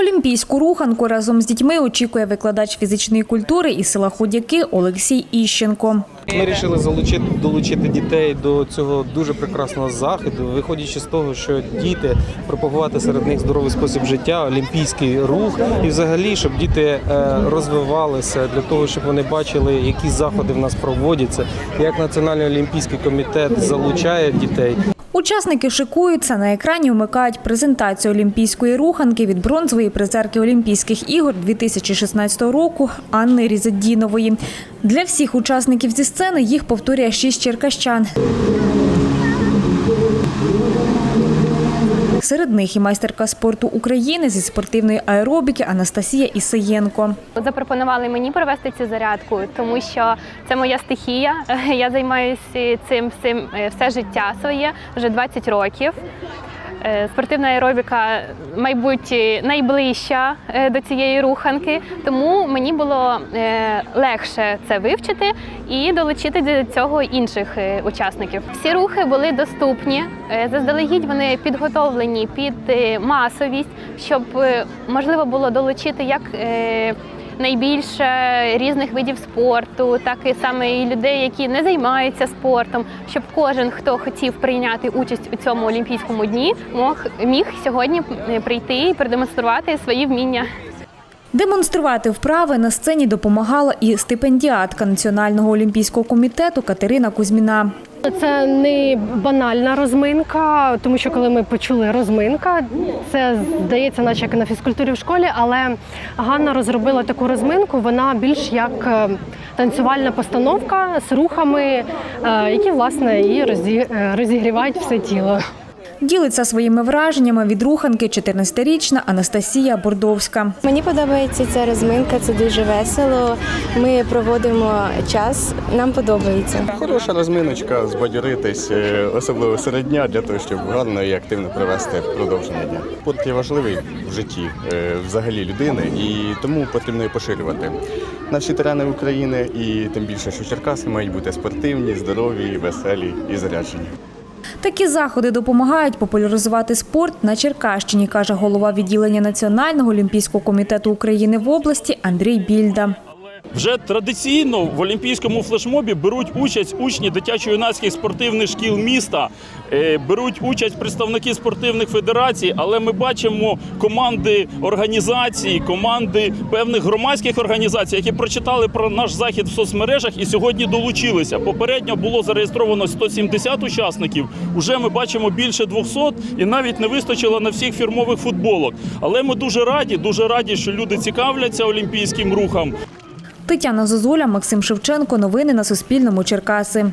Олімпійську руханку разом з дітьми очікує викладач фізичної культури із села Худяки Олексій Іщенко. Ми вирішили залучити долучити дітей до цього дуже прекрасного заходу, виходячи з того, що діти пропагувати серед них здоровий спосіб життя, олімпійський рух, і взагалі, щоб діти е, розвивалися для того, щоб вони бачили, які заходи в нас проводяться, як Національний олімпійський комітет залучає дітей. Учасники шикуються на екрані. Вмикають презентацію олімпійської руханки від бронзової призерки Олімпійських ігор 2016 року Анни Різадінової. Для всіх учасників зі сцени їх повторює шість черкащан. Серед них і майстерка спорту України зі спортивної аеробіки Анастасія Ісаєнко. Запропонували мені провести цю зарядку, тому що це моя стихія. Я займаюся цим всім е, все життя своє, вже 20 років. Е, Спортивна аеробіка, мабуть, найближча е, до цієї руханки, тому мені було е, легше це вивчити і долучити до цього інших учасників. Всі рухи були доступні. Заздалегідь вони підготовлені під масовість, щоб можливо було долучити як найбільше різних видів спорту, так і саме і людей, які не займаються спортом, щоб кожен, хто хотів прийняти участь у цьому олімпійському дні, мог міг сьогодні прийти і продемонструвати свої вміння. Демонструвати вправи на сцені допомагала і стипендіатка Національного олімпійського комітету Катерина Кузьміна. Це не банальна розминка, тому що коли ми почули розминка, це здається, наче як на фізкультурі в школі, але Ганна розробила таку розминку. Вона більш як е, танцювальна постановка з рухами, е, які власне і е, розігрівають все тіло. Ділиться своїми враженнями від руханки 14-річна Анастасія Бордовська. Мені подобається ця розминка, це дуже весело. Ми проводимо час, нам подобається. Хороша розминочка, збадьоритись, е, особливо серед дня, для того, щоб гарно і активно провести продовження дня. Спорт є важливий в житті е, взагалі людини, і тому потрібно його поширювати на всі терени України, і тим більше, що Черкаси мають бути спортивні, здорові, веселі і заряджені. Такі заходи допомагають популяризувати спорт на Черкащині, каже голова відділення Національного олімпійського комітету України в області Андрій Більда. Вже традиційно в олімпійському флешмобі беруть участь учні дитячо-юнацьких спортивних шкіл міста, е, беруть участь представники спортивних федерацій, але ми бачимо команди організацій, команди певних громадських організацій, які прочитали про наш захід в соцмережах і сьогодні долучилися. Попередньо було зареєстровано 170 учасників. Уже ми бачимо більше 200 і навіть не вистачило на всіх фірмових футболок. Але ми дуже раді, дуже раді, що люди цікавляться олімпійським рухом. Тетяна Зозуля, Максим Шевченко. Новини на Суспільному. Черкаси.